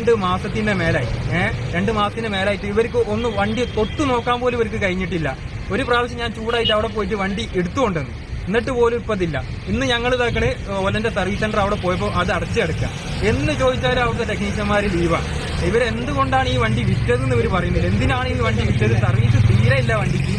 രണ്ട് മാസത്തിന്റെ മേലായി. ഏഹ് രണ്ട് മാസത്തിന്റെ മേലായിട്ട് ഇവർക്ക് ഒന്ന് വണ്ടി തൊട്ടു നോക്കാൻ പോലും ഇവർക്ക് കഴിഞ്ഞിട്ടില്ല. ഒരു പ്രാവശ്യം ഞാൻ ചൂടായിട്ട് അവിടെ പോയിട്ട് വണ്ടി എടുത്തുകൊണ്ടുവന്നു. എന്നിട്ട് പോലും ഇപ്പൊ ഇതില്ല ഇന്ന് ഞങ്ങൾ ഇതാക്കണ് ഓലന്റെ സർവീസ് സെന്റർ അവിടെ പോയപ്പോൾ അത് അടച്ചെടുക്കുക എന്ന് ചോദിച്ചാലും അവിടുത്തെ ടെക്നീഷ്യന്മാർ ലീവാണ് ഇവരെന്തുകൊണ്ടാണ് ഈ വണ്ടി വിറ്റതെന്ന് ഇവർ പറയുന്നില്ല. എന്തിനാണ് ഈ വണ്ടി വിറ്റത്? സർവീസ് തീരെ ഇല്ല വണ്ടിക്ക്.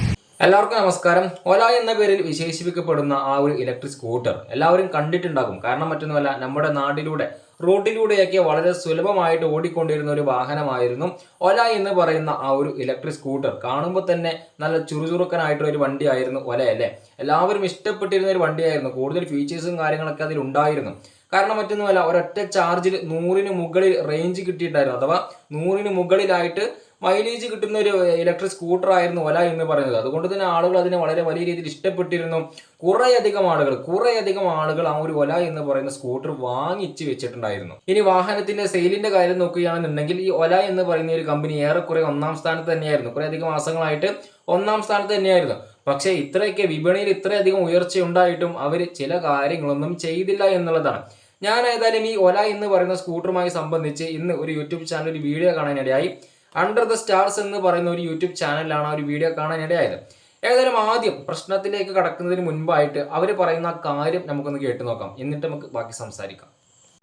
എല്ലാവർക്കും നമസ്കാരം. ഒല എന്ന പേരിൽ വിശേഷിപ്പിക്കപ്പെടുന്ന ആ ഒരു ഇലക്ട്രിക് സ്കൂട്ടർ എല്ലാവരും കണ്ടിട്ടുണ്ടാകും. കാരണം മറ്റൊന്നുമല്ല നമ്മുടെ നാട്ടിലൂടെ റോഡിലൂടെയൊക്കെ വളരെ സുലഭമായിട്ട് ഓടിക്കൊണ്ടിരുന്ന ഒരു വാഹനമായിരുന്നു. ഒല എന്ന് പറയുന്ന ആ ഒരു ഇലക്ട്രിക് സ്കൂട്ടർ കാണുമ്പോൾ തന്നെ നല്ല ചുറുചുറുക്കനായിട്ടുള്ള ഒരു വണ്ടിയായിരുന്നു ഒല അല്ലേ? എല്ലാവരും ഇഷ്ടപ്പെട്ടിരുന്ന ഒരു വണ്ടിയായിരുന്നു. കൂടുതൽ ഫീച്ചേഴ്സും കാര്യങ്ങളൊക്കെ അതിൽ ഉണ്ടായിരുന്നു. കാരണം മറ്റൊന്നുമല്ല ഒരൊറ്റ ചാർജിൽ നൂറിന് മുകളിൽ റേഞ്ച് കിട്ടിയിട്ടായിരുന്നു അഥവാ നൂറിന് മുകളിലായിട്ട് മൈലേജ് കിട്ടുന്ന ഒരു ഇലക്ട്രിക് സ്കൂട്ടർ ആയിരുന്നു ഒല എന്ന് പറയുന്നത്. അതുകൊണ്ട് തന്നെ ആളുകൾ അതിനെ വളരെ വലിയ രീതിയിൽ ഇഷ്ടപ്പെട്ടിരുന്നു. കുറേയധികം ആളുകൾ കുറേയധികം ആളുകൾ ആ ഒരു ഒല എന്ന് പറയുന്ന സ്കൂട്ടർ വാങ്ങിച്ച് വെച്ചിട്ടുണ്ടായിരുന്നു. ഇനി വാഹനത്തിന്റെ സെയിലിന്റെ കാര്യം നോക്കുകയാണെന്നുണ്ടെങ്കിൽ ഈ ഒല എന്ന് പറയുന്ന ഒരു കമ്പനി ഏറെക്കുറെ ഒന്നാം സ്ഥാനത്ത് തന്നെയായിരുന്നു. കുറേയധികം മാസങ്ങളായിട്ട് ഒന്നാം സ്ഥാനത്ത് തന്നെയായിരുന്നു. പക്ഷേ ഇത്രയൊക്കെ വിപണിയിൽ ഇത്രയധികം ഉയർച്ച ഉണ്ടായിട്ടും അവർ ചില കാര്യങ്ങളൊന്നും ചെയ്തില്ല എന്നുള്ളതാണ്. ഞാൻ ഏതായാലും ഈ ഒല എന്ന് പറയുന്ന സ്കൂട്ടറുമായി സംബന്ധിച്ച് ഇന്ന് ഒരു യൂട്യൂബ് ചാനൽ ഒരു വീഡിയോ കാണാനിടയായി. അണ്ടർ ദ സ്റ്റാർസ് എന്ന് പറയുന്ന ഒരു യൂട്യൂബ് ചാനലിലാണ് ആ ഒരു വീഡിയോ കാണാനിടയായത് ഏതായാലും ആദ്യം പ്രശ്നത്തിലേക്ക് കടക്കുന്നതിന് മുൻപായിട്ട് അവർ പറയുന്ന കാര്യം നമുക്കൊന്ന് കേട്ടു നോക്കാം. എന്നിട്ട് നമുക്ക് ബാക്കി സംസാരിക്കാം.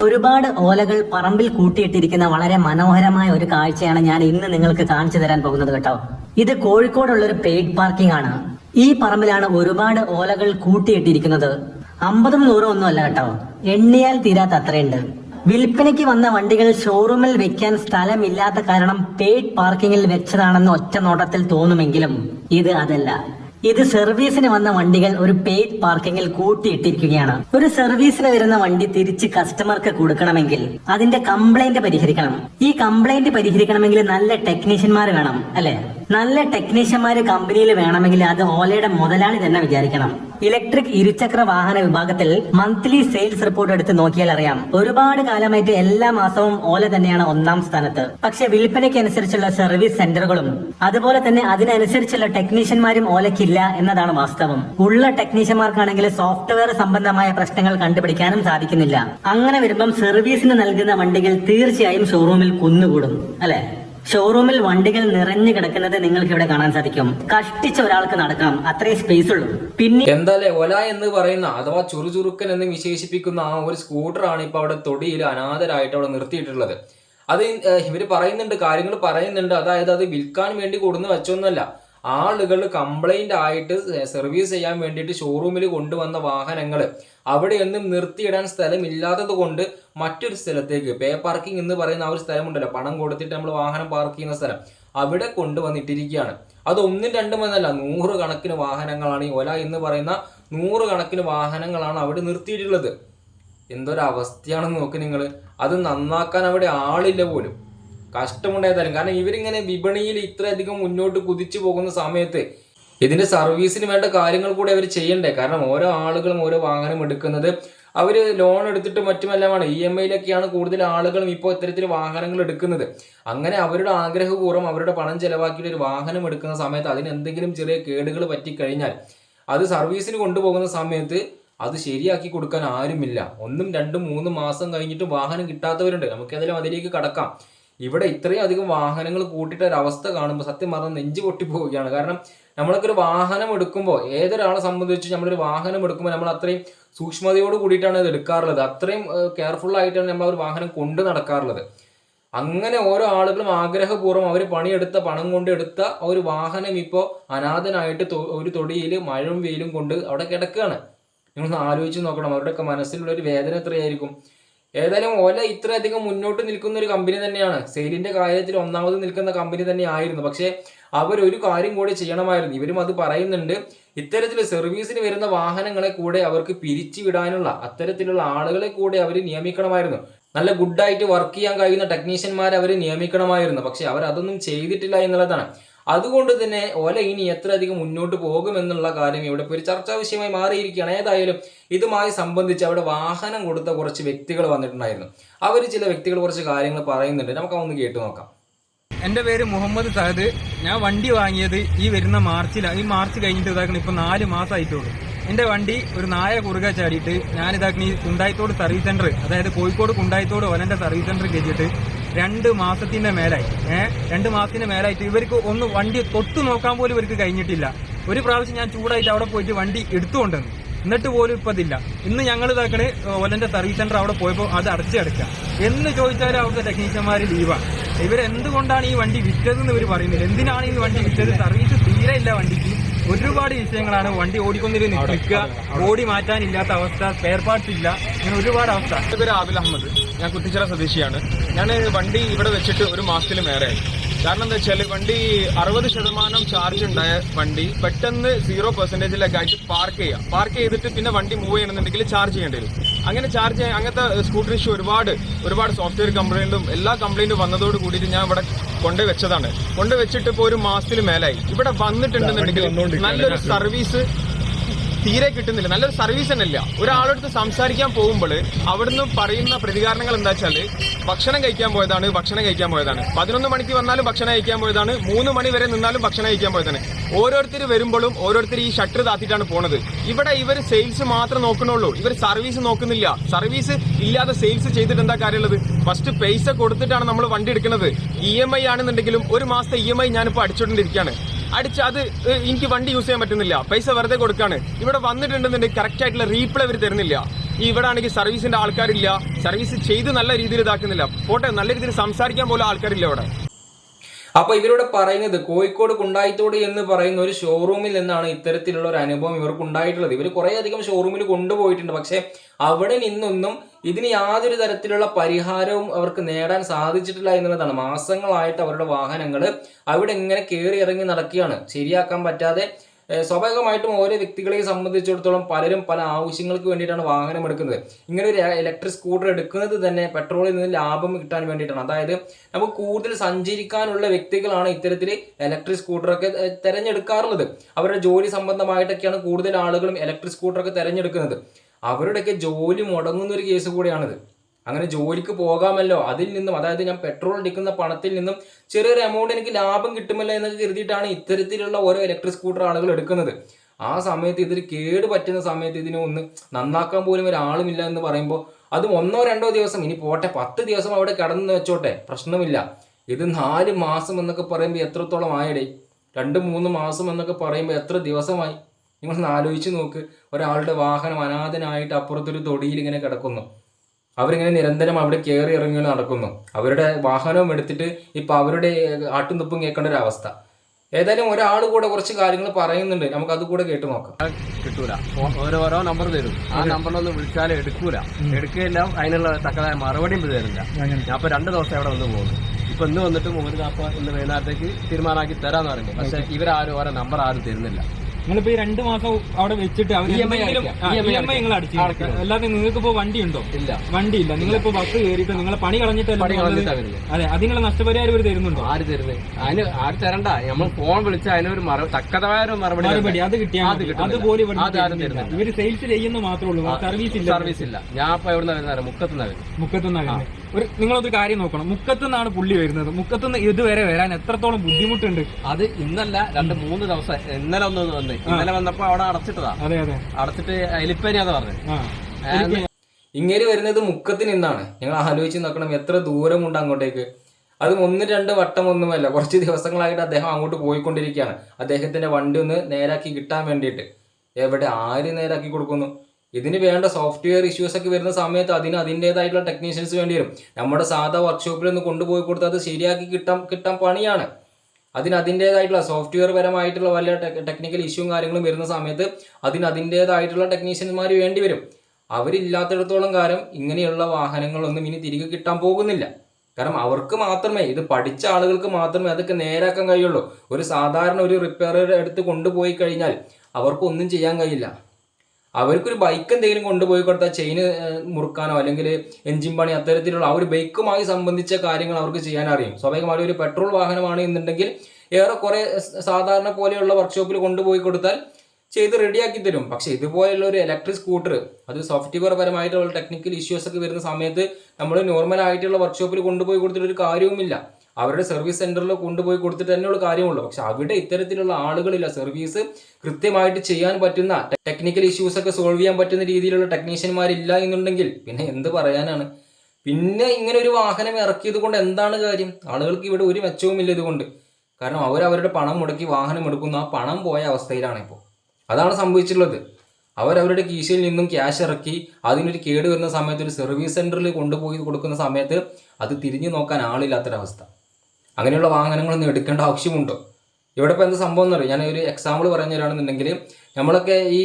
ഒരുപാട് ഓലകൾ പറമ്പിൽ കൂട്ടിയിട്ടിരിക്കുന്ന വളരെ മനോഹരമായ ഒരു കാഴ്ചയാണ് ഞാൻ ഇന്ന് നിങ്ങൾക്ക് കാണിച്ചു തരാൻ പോകുന്നത് കേട്ടോ. ഇത് കോഴിക്കോടുള്ള ഒരു പെയ്ഡ് പാർക്കിംഗ് ആണ്. ഈ പറമ്പിലാണ് ഒരുപാട് ഓലകൾ കൂട്ടിയിട്ടിരിക്കുന്നത്. അമ്പതും നൂറും ഒന്നും അല്ല കേട്ടോ. എണ്ണിയാൽ തീരാത്ത അത്രയുണ്ട്. വിൽപ്പനയ്ക്ക് വന്ന വണ്ടികൾ ഷോറൂമിൽ വെക്കാൻ സ്ഥലമില്ലാത്ത കാരണം പെയ്ഡ് പാർക്കിങ്ങിൽ വെച്ചതാണെന്ന് ഒറ്റ നോട്ടത്തിൽ തോന്നുമെങ്കിലും ഇത് അതല്ല. ഇത് സർവീസിന് വന്ന വണ്ടികൾ ഒരു പെയ്ഡ് പാർക്കിങ്ങിൽ കൂട്ടിയിട്ടിരിക്കുകയാണ്. ഒരു സർവീസിന് വരുന്ന വണ്ടി തിരിച്ച് കസ്റ്റമർക്ക് കൊടുക്കണമെങ്കിൽ അതിന്റെ കംപ്ലൈന്റ് പരിഹരിക്കണം. ഈ കംപ്ലൈന്റ് പരിഹരിക്കണമെങ്കിൽ നല്ല ടെക്നീഷ്യന്മാർ വേണം അല്ലെ? നല്ല ടെക്നീഷ്യന്മാർ കമ്പനിയിൽ വേണമെങ്കിൽ അത് ഓലയുടെ മുതലാളി തന്നെ വിചാരിക്കണം. ഇലക്ട്രിക് ഇരുചക്ര വാഹന വിഭാഗത്തിൽ മന്ത്ലി സെയിൽസ് റിപ്പോർട്ട് എടുത്ത് നോക്കിയാൽ അറിയാം. ഒരുപാട് കാലമായിട്ട് എല്ലാ മാസവും ഓല തന്നെയാണ് ഒന്നാം സ്ഥാനത്ത്. പക്ഷെ വിൽപ്പനയ്ക്ക് അനുസരിച്ചുള്ള സർവീസ് സെന്ററുകളും അതുപോലെ തന്നെ അതിനനുസരിച്ചുള്ള ടെക്നീഷ്യന്മാരും ഓലയ്ക്കില്ല എന്നതാണ് വാസ്തവം. ഉള്ള ടെക്നീഷ്യന്മാർക്കാണെങ്കിൽ സോഫ്റ്റ്വെയർ സംബന്ധമായ പ്രശ്നങ്ങൾ കണ്ടുപിടിക്കാനും സാധിക്കുന്നില്ല. അങ്ങനെ വരുമ്പം സർവീസിന് നൽകുന്ന വണ്ടികൾ തീർച്ചയായും ഷോറൂമിൽ കുന്നുകൂടും അല്ലെ? ഷോറൂമിൽ വണ്ടികൾ നിറഞ്ഞു കിടക്കുന്നത് നിങ്ങൾക്ക് ഇവിടെ കാണാൻ സാധിക്കും. കഷ്ടിച്ച ഒരാൾക്ക് നടക്കാം. അത്രേ സ്പേസ് ഉള്ളൂ. പിന്നെ എന്തല്ലേ? ഒല എന്ന് പറയുന്ന അഥവാ ചുറുചുറുക്കൻ എന്ന് വിശേഷിപ്പിക്കുന്ന ആ ഒരു സ്കൂട്ടറാണ് ഇപ്പൊ അവിടെ തൊടിയിൽ അനാഥരായിട്ട് അവിടെ നിർത്തിയിട്ടുള്ളത്. അത് ഇവർ പറയുന്നുണ്ട് കാര്യങ്ങൾ പറയുന്നുണ്ട്. അതായത് അത് വിൽക്കാൻ വേണ്ടി കൊടുന്ന് വെച്ചൊന്നുമല്ല ആളുകൾ കംപ്ലൈന്റ് ആയിട്ട് സർവീസ് ചെയ്യാൻ വേണ്ടിയിട്ട് ഷോറൂമിൽ കൊണ്ടുവന്ന വാഹനങ്ങൾ അവിടെയൊന്നും നിർത്തിയിടാൻ സ്ഥലമില്ലാത്തത് കൊണ്ട് മറ്റൊരു സ്ഥലത്തേക്ക് പേ പാർക്കിംഗ് എന്ന് പറയുന്ന ആ ഒരു സ്ഥലമുണ്ടല്ലോ. പണം കൊടുത്തിട്ട് നമ്മൾ വാഹനം പാർക്ക് ചെയ്യുന്ന സ്ഥലം. അവിടെ കൊണ്ടുവന്നിട്ടിരിക്കുകയാണ്. അത് ഒന്നും രണ്ടും എന്നല്ല നൂറ് കണക്കിന് വാഹനങ്ങളാണ് ഈ ഒല എന്ന് പറയുന്ന നൂറ് കണക്കിന് വാഹനങ്ങളാണ് അവിടെ നിർത്തിയിട്ടുള്ളത്. എന്തൊരവസ്ഥയാണെന്ന് നോക്ക് നിങ്ങൾ അത് നന്നാക്കാൻ അവിടെ ആളില്ല പോലും. കഷ്ടമുണ്ടായതായാലും കാരണം ഇവരിങ്ങനെ വിപണിയിൽ ഇത്രയധികം മുന്നോട്ട് കുതിച്ചു പോകുന്ന സമയത്ത് ഇതിന്റെ സർവീസിന് വേണ്ട കാര്യങ്ങൾ കൂടി അവർ ചെയ്യണ്ടേ? കാരണം ഓരോ ആളുകളും ഓരോ വാഹനം എടുക്കുന്നത് അവർ ലോൺ എടുത്തിട്ട് മറ്റുമെല്ലാമാണ്. ഇ എം ഐയിലൊക്കെയാണ് കൂടുതൽ ആളുകളും ഇപ്പോൾ ഇത്തരത്തിൽ വാഹനങ്ങൾ എടുക്കുന്നത്. അങ്ങനെ അവരുടെ ആഗ്രഹപൂർവം അവരുടെ പണം ചെലവാക്കിയിട്ട് ഒരു വാഹനം എടുക്കുന്ന സമയത്ത് അതിന് എന്തെങ്കിലും ചെറിയ കേടുകൾ പറ്റിക്കഴിഞ്ഞാൽ അത് സർവീസിന് കൊണ്ടുപോകുന്ന സമയത്ത് അത് ശരിയാക്കി കൊടുക്കാൻ ആരുമില്ല. ഒന്നും രണ്ടും മൂന്നും മാസം കഴിഞ്ഞിട്ട് വാഹനം കിട്ടാത്തവരുണ്ട്. നമുക്കേതായാലും അതിലേക്ക് കടക്കാം. ഇവിടെ ഇത്രയും അധികം വാഹനങ്ങൾ കൂട്ടിയിട്ട് ഒരു അവസ്ഥ കാണുമ്പോൾ സത്യം പറഞ്ഞാൽ നെഞ്ച് പൊട്ടിപ്പോവുകയാണ്. കാരണം നമ്മളൊക്കെ ഒരു വാഹനം എടുക്കുമ്പോൾ ഏതൊരാളെ സംബന്ധിച്ച് നമ്മളൊരു വാഹനം എടുക്കുമ്പോൾ നമ്മൾ അത്രയും സൂക്ഷ്മതയോട് കൂടിയിട്ടാണ് അത് എടുക്കാറുള്ളത്. അത്രയും കെയർഫുൾ ആയിട്ടാണ് നമ്മൾ ഒരു വാഹനം കൊണ്ട് നടക്കാറുള്ളത്. അങ്ങനെ ഓരോ ആളുകളും ആഗ്രഹപൂർവം അവർ പണിയെടുത്ത പണം കൊണ്ട് എടുത്ത ഒരു വാഹനം ഇപ്പോൾ അനാഥനായിട്ട് ഒരു തൊടിയിൽ മഴയും വെയിലും കൊണ്ട് അവിടെ കിടക്കുകയാണ്. നിങ്ങളൊന്ന് ആലോചിച്ച് നോക്കണം. അവരുടെയൊക്കെ മനസ്സിലുള്ള ഒരു വേദന എത്രയായിരിക്കും? ഏതായാലും ഓല ഇത്രയധികം മുന്നോട്ട് നിൽക്കുന്ന ഒരു കമ്പനി തന്നെയാണ്. സെയിലിന്റെ കാര്യത്തിൽ ഒന്നാമത് നിൽക്കുന്ന കമ്പനി തന്നെ ആയിരുന്നു. പക്ഷേ അവർ ഒരു കാര്യം കൂടി ചെയ്യണമായിരുന്നു. ഇവരും അത് പറയുന്നുണ്ട്. ഇത്തരത്തിൽ സർവീസിന് വരുന്ന വാഹനങ്ങളെ കൂടെ അവർക്ക് പിരിച്ചുവിടാനുള്ള അത്തരത്തിലുള്ള ആളുകളെ കൂടെ അവർ നിയമിക്കണമായിരുന്നു. നല്ല ഗുഡായിട്ട് വർക്ക് ചെയ്യാൻ കഴിയുന്ന ടെക്നീഷ്യന്മാരെ അവർ നിയമിക്കണമായിരുന്നു. പക്ഷെ അവർ അതൊന്നും ചെയ്തിട്ടില്ല എന്നുള്ളതാണ്. അതുകൊണ്ട് തന്നെ ഓല ഇനി എത്ര അധികം മുന്നോട്ട് പോകുമെന്നുള്ള കാര്യം ഇവിടെ ഇപ്പോൾ ഒരു ചർച്ചാ വിഷയമായി മാറിയിരിക്കുകയാണ്. ഏതായാലും ഇതുമായി സംബന്ധിച്ച് അവിടെ വാഹനം കൊടുത്ത കുറച്ച് വ്യക്തികൾ വന്നിട്ടുണ്ടായിരുന്നു. അവർ ചില വ്യക്തികൾ കുറച്ച് കാര്യങ്ങൾ പറയുന്നുണ്ട്. നമുക്ക് അതൊന്ന് കേട്ടു നോക്കാം. എന്റെ പേര് മുഹമ്മദ് സഹദ്. ഞാൻ വണ്ടി വാങ്ങിയത് ഈ വരുന്ന മാർച്ചിലാണ് ഈ മാർച്ച് കഴിഞ്ഞിട്ട് ഇതാക്കണം ഇപ്പൊ നാല് മാസമായിട്ടുള്ളൂ എന്റെ വണ്ടി ഒരു നായ കുറുക ചാടിയിട്ട് ഈ കുണ്ടായിത്തോട് സർവീസ് സെന്റർ അതായത് കോഴിക്കോട് കുണ്ടായിത്തോട് ഒലന്റെ സർവീസ് സെന്റർ കയറ്റിയിട്ട് രണ്ട് മാസത്തിന്റെ മേലായി. ഏഹ് രണ്ട് മാസത്തിന്റെ മേലായിട്ട് ഇവർക്ക് ഒന്ന് വണ്ടി തൊട്ടു നോക്കാൻ പോലും ഇവർക്ക് കഴിഞ്ഞിട്ടില്ല. ഒരു പ്രാവശ്യം ഞാൻ ചൂടായിട്ട് അവിടെ പോയിട്ട് വണ്ടി എടുത്തുകൊണ്ടുവന്നു. എന്നിട്ട് പോലും ഇപ്പൊ ഇതില്ല ഇന്ന് ഞങ്ങൾ ഇതാക്കണ് ഒലന്റെ സർവീസ് സെന്റർ അവിടെ പോയപ്പോൾ അത് അടച്ചെടുക്കുക എന്ന് ചോദിച്ചാലും അവിടുത്തെ ടെക്നീഷ്യന്മാർ ലീവാണ് ഇവരെന്തുകൊണ്ടാണ് ഈ വണ്ടി വിറ്റതെന്ന് ഇവർ പറയുന്നില്ല. എന്തിനാണ് ഈ വണ്ടി വിറ്റത്? സർവീസ് തീരെ ഇല്ല വണ്ടിക്ക്. ഒരുപാട് വിഷയങ്ങളാണ് വണ്ടി ഓടിക്കൊണ്ടിരുന്ന് നിൽക്കുക. ഓടി മാറ്റാനില്ലാത്ത അവസ്ഥ സ്പെയർ പാർട്സ് ഇല്ല. അങ്ങനെ ഒരുപാട് അവസ്ഥ. എന്റെ പേര് ആബിൽ അഹമ്മദ്. ഞാൻ കുറ്റിച്ചിറ സ്വദേശിയാണ്. ഞാൻ വണ്ടി ഇവിടെ വെച്ചിട്ട് ഒരു മാസത്തിലും മേലെയായി കാരണം എന്താ വെച്ചാൽ വണ്ടി അറുപത് ശതമാനം ചാർജ് ഉണ്ടായ വണ്ടി പെട്ടെന്ന് സീറോ പെർസെന്റേജിലൊക്കെ ആയിട്ട് പാർക്ക് ചെയ്യുക പാർക്ക് ചെയ്തിട്ട് പിന്നെ വണ്ടി മൂവ് ചെയ്യണമെന്നുണ്ടെങ്കിൽ ചാർജ് ചെയ്യേണ്ടി വരും. അങ്ങനെ ചാർജ് ചെയ്യാൻ അങ്ങനത്തെ സ്കൂട്ടർ ഇഷ്യൂ ഒരുപാട് ഒരുപാട് സോഫ്റ്റ്വെയർ കംപ്ലൈന്റും എല്ലാ കംപ്ലൈന്റും വന്നതോട് കൂടിയിട്ട് ഞാൻ ഇവിടെ കൊണ്ടുപോയി വെച്ചതാണ്. വെച്ചിട്ട് ഇപ്പോൾ ഒരു മാസത്തിൽ മേലായി. ഇവിടെ വന്നിട്ടുണ്ടെന്നുണ്ടെങ്കിൽ നല്ലൊരു സർവീസ് തീരെ കിട്ടുന്നില്ല. നല്ലൊരു സർവീസ് തന്നെ ഇല്ല ഒരാളടുത്ത് സംസാരിക്കാൻ പോകുമ്പോൾ അവിടുന്ന് പറയുന്ന പ്രതികാരണങ്ങൾ എന്താ വെച്ചാൽ ഭക്ഷണം കഴിക്കാൻ പോയതാണ് ഭക്ഷണം കഴിക്കാൻ പോയതാണ്. പതിനൊന്ന് മണിക്ക് വന്നാലും ഭക്ഷണം കഴിക്കാൻ പോയതാണ് മൂന്ന് മണി വരെ നിന്നാലും ഭക്ഷണം കഴിക്കാൻ പോയതാണ്. ഓരോരുത്തർ വരുമ്പോഴും ഓരോരുത്തർ ഈ ഷട്ടർ താത്തിട്ടാണ് പോണത്. ഇവിടെ ഇവർ സെയിൽസ് മാത്രം നോക്കണുള്ളൂ. ഇവർ സർവീസ് നോക്കുന്നില്ല. സർവീസ് ഇല്ലാതെ സെയിൽസ് ചെയ്തിട്ട് എന്താ കാര്യമുള്ളത്? ഫസ്റ്റ് പൈസ കൊടുത്തിട്ടാണ് നമ്മൾ വണ്ടി എടുക്കുന്നത്. ഇ എം ഐ ആണെന്നുണ്ടെങ്കിലും ഒരു മാസത്തെ ഇ എം ഐ ഞാനിപ്പോൾ അടിച്ചുകൊണ്ടിരിക്കുകയാണ്. അടിച്ച് അത് എനിക്ക് വണ്ടി യൂസ് ചെയ്യാൻ പറ്റുന്നില്ല. പൈസ വെറുതെ കൊടുക്കാണ്. ഇവിടെ വന്നിട്ടുണ്ടെന്നുണ്ടെങ്കിൽ കറക്റ്റ് ആയിട്ടുള്ള റീപ്ലൈ അവർ തരുന്നില്ല. ഇവിടെ ആണെങ്കിൽ സർവീസിന്റെ ആൾക്കാരില്ല. സർവീസ് ചെയ്ത് നല്ല രീതിയിൽ ഇതാക്കുന്നില്ല. പോട്ടെ നല്ല രീതിയിൽ സംസാരിക്കാൻ പോലും ആൾക്കാരില്ല ഇവിടെ. അപ്പൊ ഇവരോട് പറയുന്നത് കോഴിക്കോട് കുണ്ടായിത്തോട് എന്ന് പറയുന്ന ഒരു ഷോറൂമിൽ നിന്നാണ് ഇത്തരത്തിലുള്ള ഒരു അനുഭവം ഇവർക്ക് ഉണ്ടായിട്ടുള്ളത്. ഇവർ കുറെ അധികം ഷോറൂമിൽ കൊണ്ടുപോയിട്ടുണ്ട്. പക്ഷെ അവിടെ നിന്നൊന്നും ഇതിന് യാതൊരു തരത്തിലുള്ള പരിഹാരവും അവർക്ക് നേടാൻ സാധിച്ചിട്ടില്ല എന്നുള്ളതാണ്. മാസങ്ങളായിട്ട് അവരുടെ വാഹനങ്ങൾ അവിടെ ഇങ്ങനെ കയറി ഇറങ്ങി നടക്കുകയാണ്. ശരിയാക്കാൻ പറ്റാതെ സ്വാഭാവികമായിട്ടും ഓരോ വ്യക്തികളെ സംബന്ധിച്ചിടത്തോളം പലരും പല ആവശ്യങ്ങൾക്ക് വേണ്ടിയിട്ടാണ് വാഹനം എടുക്കുന്നത്. ഇങ്ങനെ ഒരു ഇലക്ട്രിക് സ്കൂട്ടർ എടുക്കുന്നത് തന്നെ പെട്രോളിൽ നിന്ന് ലാഭം കിട്ടാൻ വേണ്ടിയിട്ടാണ്. അതായത് നമുക്ക് കൂടുതൽ സഞ്ചരിക്കാനുള്ള വ്യക്തികളാണ് ഇത്തരത്തിൽ ഇലക്ട്രിക് സ്കൂട്ടറൊക്കെ തിരഞ്ഞെടുക്കാറുള്ളത്. അവരുടെ ജോലി സംബന്ധമായിട്ടൊക്കെയാണ് കൂടുതൽ ആളുകളും ഇലക്ട്രിക് സ്കൂട്ടറൊക്കെ തിരഞ്ഞെടുക്കുന്നത്. അവരുടെയൊക്കെ ജോലി മുടങ്ങുന്ന ഒരു കേസ് കൂടിയാണിത്. അങ്ങനെ ജോലിക്ക് പോകാമല്ലോ. അതിൽ നിന്നും അതായത് ഞാൻ പെട്രോൾ അടിക്കുന്ന പണത്തിൽ നിന്നും ചെറിയൊരു എമൗണ്ട് എനിക്ക് ലാഭം കിട്ടുമല്ലോ എന്നൊക്കെ കരുതിയിട്ടാണ് ഇത്തരത്തിലുള്ള ഓരോ ഇലക്ട്രിക് സ്കൂട്ടർ ആളുകൾ എടുക്കുന്നത്. ആ സമയത്ത് ഇതിൽ കേട് പറ്റുന്ന സമയത്ത് ഇതിനെ ഒന്ന് നന്നാക്കാൻ പോലും ഒരാളുമില്ല എന്ന് പറയുമ്പോൾ അത് ഒന്നോ രണ്ടോ ദിവസം ഇനി പോട്ടെ പത്ത് ദിവസം അവിടെ കിടന്നു വെച്ചോട്ടെ പ്രശ്നമില്ല. ഇത് നാല് മാസം എന്നൊക്കെ പറയുമ്പോൾ എത്രത്തോളം ആയടേ രണ്ട് മൂന്ന് മാസം എന്നൊക്കെ പറയുമ്പോൾ എത്ര ദിവസമായി? നിങ്ങളൊന്ന് ആലോചിച്ച് നോക്ക്. ഒരാളുടെ വാഹനം അനാഥനായിട്ട് അപ്പുറത്തൊരു തൊടിയിൽ ഇങ്ങനെ കിടക്കുന്നു. അവരിങ്ങനെ നിരന്തരം അവിടെ കയറി ഇറങ്ങി നടക്കുന്നു. അവരുടെ വാഹനവും എടുത്തിട്ട് ഇപ്പൊ അവരുടെ ആട്ടുനിപ്പും കേൾക്കേണ്ട ഒരു അവസ്ഥ. ഏതായാലും ഒരാൾ കൂടെ കുറച്ച് കാര്യങ്ങൾ പറയുന്നുണ്ട്. നമുക്ക് അത് കൂടെ കേട്ട് നോക്കാം. കിട്ടൂല. ഓരോരോ നമ്പർ തരും. ആ നമ്പറിലൊന്ന് വിളിച്ചാൽ എടുക്കൂല. എടുക്കുകയില്ല അതിനുള്ള തക്കതായ മറുപടിയും തരില്ല ഞാൻ ഇപ്പൊ രണ്ട് ദിവസം അവിടെ വന്ന് പോകുന്നു. ഇപ്പൊ ഇന്ന് വന്നിട്ട് മുകളിൽ കാപ്പ ഇന്ന് വൈകുന്നേരത്തേക്ക് തീരുമാനമാക്കി തരാന്ന് പറയുന്നത് പക്ഷെ ഇവരാരും ഓരോ നമ്പർ ആരും തരുന്നില്ല. നിങ്ങളിപ്പോ ഈ രണ്ട് മാസം അവിടെ വെച്ചിട്ട് അവർ എം നിങ്ങൾ അടിച്ചു അല്ലാതെ നിങ്ങൾക്ക് ഇപ്പോ വണ്ടി ഉണ്ടോ ഇല്ല. വണ്ടി ഇല്ല. നിങ്ങളിപ്പോ ബസ് കയറിയിട്ട് നിങ്ങളെ പണി കളഞ്ഞിട്ടല്ല അതെ. അതിനുള്ള നഷ്ടപരിഹാരം ഇവർ തരുന്നുണ്ടോ? ആര് തരുന്നത് അതിന് ആര് തരണ്ട. നമ്മൾ ഫോൺ വിളിച്ച അതിനൊരു തക്കതായ ഒരു മറുപടി മറുപടി. അത് കിട്ടിയാൽ. അതുപോലെ ഇവർ സെയിൽസ് ചെയ്യുന്ന മാത്രമേ ഉള്ളൂ. സർവീസ് ഇല്ല. സർവീസ് ഇല്ല. ഞാൻ ഇപ്പൊ എവിടെ നിന്ന് വരുന്നത് മുക്കത്തുനിന്നാണ് വരുന്നത് ഒരു നിങ്ങളൊരു കാര്യം നോക്കണം. മുക്കത്തു നിന്നാണ് പുള്ളി വരുന്നത്. മുക്കത്തുനിന്ന് ഇതുവരെ വരാൻ എത്രത്തോളം ബുദ്ധിമുട്ടുണ്ട്? അത് ഇന്നല്ല രണ്ട് മൂന്ന് ദിവസം ഇന്നലെ ഒന്ന് വന്ന് ഇന്നലെ വന്നപ്പോ അവിടെ അടച്ചിട്ടതാ. അതെ അതെ. അടച്ചിട്ട് എലിപ്പനിയാന്ന് പറഞ്ഞു. ഇങ്ങനെ വരുന്നത് മുക്കത്ത് നിന്നാണ്. ഞങ്ങൾ ആലോചിച്ച് നോക്കണം എത്ര ദൂരമുണ്ട് അങ്ങോട്ടേക്ക്. അത് ഒന്ന് രണ്ട് വട്ടം ഒന്നുമല്ല. കുറച്ച് ദിവസങ്ങളായിട്ട് അദ്ദേഹം അങ്ങോട്ട് പോയിക്കൊണ്ടിരിക്കുകയാണ്. അദ്ദേഹത്തിന്റെ വണ്ടി ഒന്ന് നേരാക്കി കിട്ടാൻ വേണ്ടിയിട്ട്. എവിടെ ആര് നേരാക്കി കൊടുക്കുന്നു? ഇതിന് വേണ്ട സോഫ്റ്റ്വെയർ ഇഷ്യൂസ് ഒക്കെ വരുന്ന സമയത്ത് അതിന് അതിന്റെതായിട്ടുള്ള ടെക്നീഷ്യൻസ് വേണ്ടി വരും. നമ്മുടെ സാധാ വർക്ക്ഷോപ്പിൽ ഒന്ന് കൊണ്ടുപോയി കൊടുത്ത് അത് ശരിയാക്കി കിട്ടാൻ കിട്ടാൻ പണിയാണ്. അതിന് അതിന്റെതായിട്ടുള്ള സോഫ്റ്റ്വെയർ പരമായിട്ടുള്ള വല്ല ടെക്നിക്കൽ ഇഷ്യൂവും കാര്യങ്ങളും വരുന്ന സമയത്ത് അതിന് അതിന്റെതായിട്ടുള്ള ടെക്നീഷ്യന്മാർ വേണ്ടി വരും. അവരില്ലാത്തിടത്തോളം കാലം ഇങ്ങനെയുള്ള വാഹനങ്ങളൊന്നും ഇനി തിരികെ കിട്ടാൻ പോകുന്നില്ല. കാരണം അവർക്ക് മാത്രമേ ഇത് പഠിച്ച ആളുകൾക്ക് മാത്രമേ അതൊക്കെ നേരാക്കാൻ കഴിയുള്ളൂ. ഒരു സാധാരണ ഒരു റിപ്പയറുടെ അടുത്ത് കൊണ്ടുപോയി കഴിഞ്ഞാൽ അവർക്കൊന്നും ചെയ്യാൻ കഴിയില്ല. അവർക്കൊരു ബൈക്ക് എന്തെങ്കിലും കൊണ്ടുപോയി കൊടുത്താൽ ചെയിന് മുറുക്കാനോ അല്ലെങ്കിൽ എഞ്ചിൻ പണി അത്തരത്തിലുള്ള ആ ഒരു ബൈക്കുമായി സംബന്ധിച്ച കാര്യങ്ങൾ അവർക്ക് ചെയ്യാൻ അറിയും. സ്വാഭാവികമായും ഒരു പെട്രോൾ വാഹനമാണ് എന്നുണ്ടെങ്കിൽ ഏറെ കുറെ സാധാരണ പോലെയുള്ള വർക്ക്ഷോപ്പിൽ കൊണ്ടുപോയി കൊടുത്താൽ ചെയ്ത് റെഡിയാക്കി തരും. പക്ഷേ ഇതുപോലെയുള്ള ഒരു ഇലക്ട്രിക് സ്കൂട്ടർ അത് സോഫ്റ്റ്വെയർ പരമായിട്ടുള്ള ടെക്നിക്കൽ ഇഷ്യൂസ് ഒക്കെ വരുന്ന സമയത്ത് നമ്മൾ നോർമൽ ആയിട്ടുള്ള വർക്ക്ഷോപ്പിൽ കൊണ്ടുപോയി കൊടുത്തിട്ട് ഒരു കാര്യവുമില്ല. അവരുടെ സർവീസ് സെന്ററിൽ കൊണ്ടുപോയി കൊടുത്തിട്ട് തന്നെയുള്ള കാര്യമുള്ളൂ. പക്ഷെ അവിടെ ഇത്തരത്തിലുള്ള ആളുകളില്ല. സർവീസ് കൃത്യമായിട്ട് ചെയ്യാൻ പറ്റുന്ന ടെക്നിക്കൽ ഇഷ്യൂസ് ഒക്കെ സോൾവ് ചെയ്യാൻ പറ്റുന്ന രീതിയിലുള്ള ടെക്നീഷ്യന്മാരില്ല എന്നുണ്ടെങ്കിൽ പിന്നെ എന്ത് പറയാനാണ്? പിന്നെ ഇങ്ങനെ ഒരു വാഹനം ഇറക്കിയത് കൊണ്ട് എന്താണ് കാര്യം? ആളുകൾക്ക് ഇവിടെ ഒരു മെച്ചവുമില്ല ഇതുകൊണ്ട്. കാരണം അവർ അവരുടെ പണം മുടക്കി വാഹനം എടുക്കുന്ന. ആ പണം പോയ അവസ്ഥയിലാണ് ഇപ്പോൾ. അതാണ് സംഭവിച്ചിട്ടുള്ളത്. അവരവരുടെ കീശയിൽ നിന്നും ക്യാഷ് ഇറക്കി അതിനൊരു കേട് വരുന്ന സമയത്ത് ഒരു സർവീസ് സെന്ററിൽ കൊണ്ടുപോയി കൊടുക്കുന്ന സമയത്ത് അത് തിരിഞ്ഞു നോക്കാൻ ആളില്ലാത്തൊരവസ്ഥ. അങ്ങനെയുള്ള വാഹനങ്ങളൊന്നും എടുക്കേണ്ട ആവശ്യമുണ്ടോ? ഇവിടെ ഇപ്പോൾ എന്ത് സംഭവം എന്നറിയാം ഞാൻ ഒരു എക്സാമ്പിൾ പറഞ്ഞു തരാണെന്നുണ്ടെങ്കിൽ നമ്മളൊക്കെ ഈ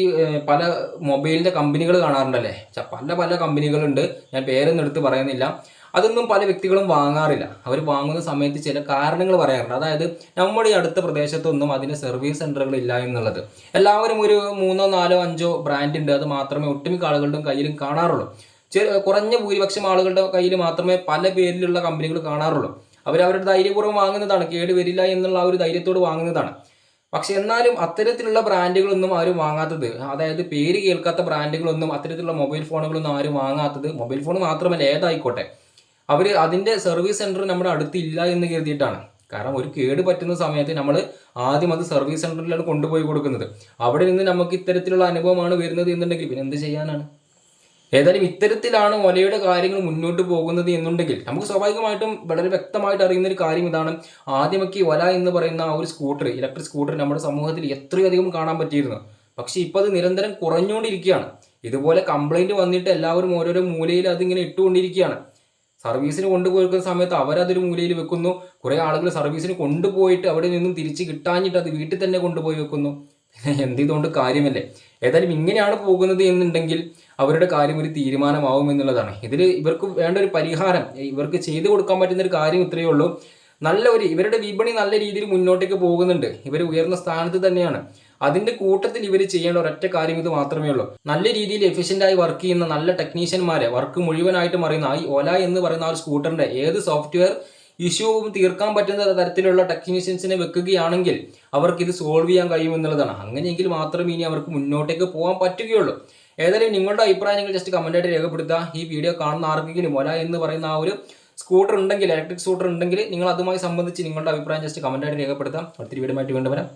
പല മൊബൈലിന്റെ കമ്പനികൾ കാണാറുണ്ടല്ലേ? പല പല കമ്പനികളുണ്ട്. ഞാൻ പേരൊന്നും എടുത്ത് പറയുന്നില്ല. അതൊന്നും പല വ്യക്തികളും വാങ്ങാറില്ല. അവർ വാങ്ങുന്ന സമയത്ത് ചില കാരണങ്ങൾ പറയാറുണ്ട്. അതായത് നമ്മുടെ ഈ അടുത്ത പ്രദേശത്തൊന്നും അതിന് സർവീസ് സെന്ററുകൾ ഇല്ല എന്നുള്ളത്. എല്ലാവരും ഒരു മൂന്നോ നാലോ അഞ്ചോ ബ്രാൻഡ് ഉണ്ട്. അത് മാത്രമേ ഒട്ടുമിക്ക ആളുകളുടെയും കയ്യിലും കാണാറുള്ളൂ. കുറഞ്ഞ ഭൂരിപക്ഷം ആളുകളുടെ കയ്യിൽ മാത്രമേ പല പേരിലുള്ള കമ്പനികൾ കാണാറുള്ളൂ. അവർ അവരുടെ ധൈര്യപൂർവം വാങ്ങുന്നതാണ്. കേട് വരില്ല എന്നുള്ള ആ ഒരു ധൈര്യത്തോട് വാങ്ങുന്നതാണ്. പക്ഷെ എന്നാലും അത്തരത്തിലുള്ള ബ്രാൻഡുകളൊന്നും ആരും വാങ്ങാത്തത് അതായത് പേര് കേൾക്കാത്ത ബ്രാൻഡുകളൊന്നും അത്തരത്തിലുള്ള മൊബൈൽ ഫോണുകളൊന്നും ആരും വാങ്ങാത്തത് മൊബൈൽ ഫോൺ മാത്രമല്ല ഏതായിക്കോട്ടെ. അവർ അതിന്റെ സർവീസ് സെന്റർ നമ്മുടെ അടുത്തില്ല എന്ന് കരുതിയിട്ടാണ്. കാരണം ഒരു കേട് പറ്റുന്ന സമയത്ത് നമ്മൾ ആദ്യം അത് സർവീസ് സെന്ററിലാണ് കൊണ്ടുപോയി കൊടുക്കുന്നത്. അവിടെ നിന്ന് നമുക്ക് ഇത്തരത്തിലുള്ള അനുഭവമാണ് വരുന്നത് എന്നുണ്ടെങ്കിൽ പിന്നെ എന്ത് ചെയ്യാനാണ്? ഏതായാലും ഇത്തരത്തിലാണ് ഒലയുടെ കാര്യങ്ങൾ മുന്നോട്ട് പോകുന്നത് എന്നുണ്ടെങ്കിൽ നമുക്ക് സ്വാഭാവികമായിട്ടും വളരെ വ്യക്തമായിട്ട് അറിയുന്ന ഒരു കാര്യം ഇതാണ്. ആദ്യമൊക്കെ ഒല എന്ന് പറയുന്ന ആ ഒരു സ്കൂട്ടർ ഇലക്ട്രിക് സ്കൂട്ടർ നമ്മുടെ സമൂഹത്തിൽ എത്രയധികം കാണാൻ പറ്റിയിരുന്നു. പക്ഷെ ഇപ്പോൾ അത് നിരന്തരം കുറഞ്ഞുകൊണ്ടിരിക്കുകയാണ്. ഇതുപോലെ കംപ്ലൈന്റ് വന്നിട്ട് എല്ലാവരും ഓരോരോ മൂലയിൽ അതിങ്ങനെ ഇട്ടുകൊണ്ടിരിക്കുകയാണ്. സർവീസിന് കൊണ്ടുപോയിരിക്കുന്ന സമയത്ത് അവരതൊരു മൂലയിൽ വെക്കുന്നു. കുറേ ആളുകൾ സർവീസിന് കൊണ്ടുപോയിട്ട് അവിടെ നിന്നും തിരിച്ച് കിട്ടാഞ്ഞിട്ട് അത് വീട്ടിൽ തന്നെ കൊണ്ടുപോയി വെക്കുന്നു. എന്ത് ചെയ്തുകൊണ്ട് കാര്യമല്ലേ. ഏതായാലും ഇങ്ങനെയാണ് പോകുന്നത് എന്നുണ്ടെങ്കിൽ അവരുടെ കാര്യം ഒരു തീരുമാനമാവും എന്നുള്ളതാണ്. ഇതിൽ ഇവർക്ക് വേണ്ട ഒരു പരിഹാരം ഇവർക്ക് ചെയ്തു കൊടുക്കാൻ പറ്റുന്ന ഒരു കാര്യം ഇത്രയേ ഉള്ളൂ. നല്ല ഒരു ഇവരുടെ വിപണി നല്ല രീതിയിൽ മുന്നോട്ടേക്ക് പോകുന്നുണ്ട്. ഇവർ ഉയർന്ന സ്ഥാനത്ത് തന്നെയാണ്. അതിന്റെ കൂട്ടത്തിൽ ഇവർ ചെയ്യേണ്ട ഒരൊറ്റ കാര്യം ഇത് മാത്രമേ ഉള്ളൂ. നല്ല രീതിയിൽ എഫിഷ്യന്റ് ആയി വർക്ക് ചെയ്യുന്ന നല്ല ടെക്നീഷ്യന്മാരെ വർക്ക് മുഴുവനായിട്ട് അറിയുന്ന ഈ ഒല എന്ന് പറയുന്ന ആ ഒരു സ്കൂട്ടറിന്റെ ഏത് സോഫ്റ്റ്വെയർ ഇഷ്യൂവും തീർക്കാൻ പറ്റുന്ന തരത്തിലുള്ള ടെക്നീഷ്യൻസിനെ വെക്കുകയാണെങ്കിൽ അവർക്ക് ഇത് സോൾവ് ചെയ്യാൻ കഴിയുമെന്നുള്ളതാണ്. അങ്ങനെയെങ്കിൽ മാത്രമേ ഇനി അവർക്ക് മുന്നോട്ടേക്ക് പോകാൻ പറ്റുകയുള്ളൂ. ഏതായാലും നിങ്ങളുടെ അഭിപ്രായം നിങ്ങൾ ജസ്റ്റ് കമന്റായിട്ട് രേഖപ്പെടുത്തുക. ഈ വീഡിയോ കാണുന്ന ആർക്കെങ്കിലും ഒല എന്ന് പറയുന്ന ആ ഒരു സ്കൂട്ടർ ഉണ്ടെങ്കിൽ ഇലക്ട്രിക് സ്കൂട്ടർ ഉണ്ടെങ്കിൽ നിങ്ങൾ അതുമായി സംബന്ധിച്ച് നിങ്ങളുടെ അഭിപ്രായം ജസ്റ്റ് കമന്റായിട്ട് രേഖപ്പെടുത്താം. അടുത്തൊരു വീഡിയോ ആയിട്ട് വീണ്ടും വരാം.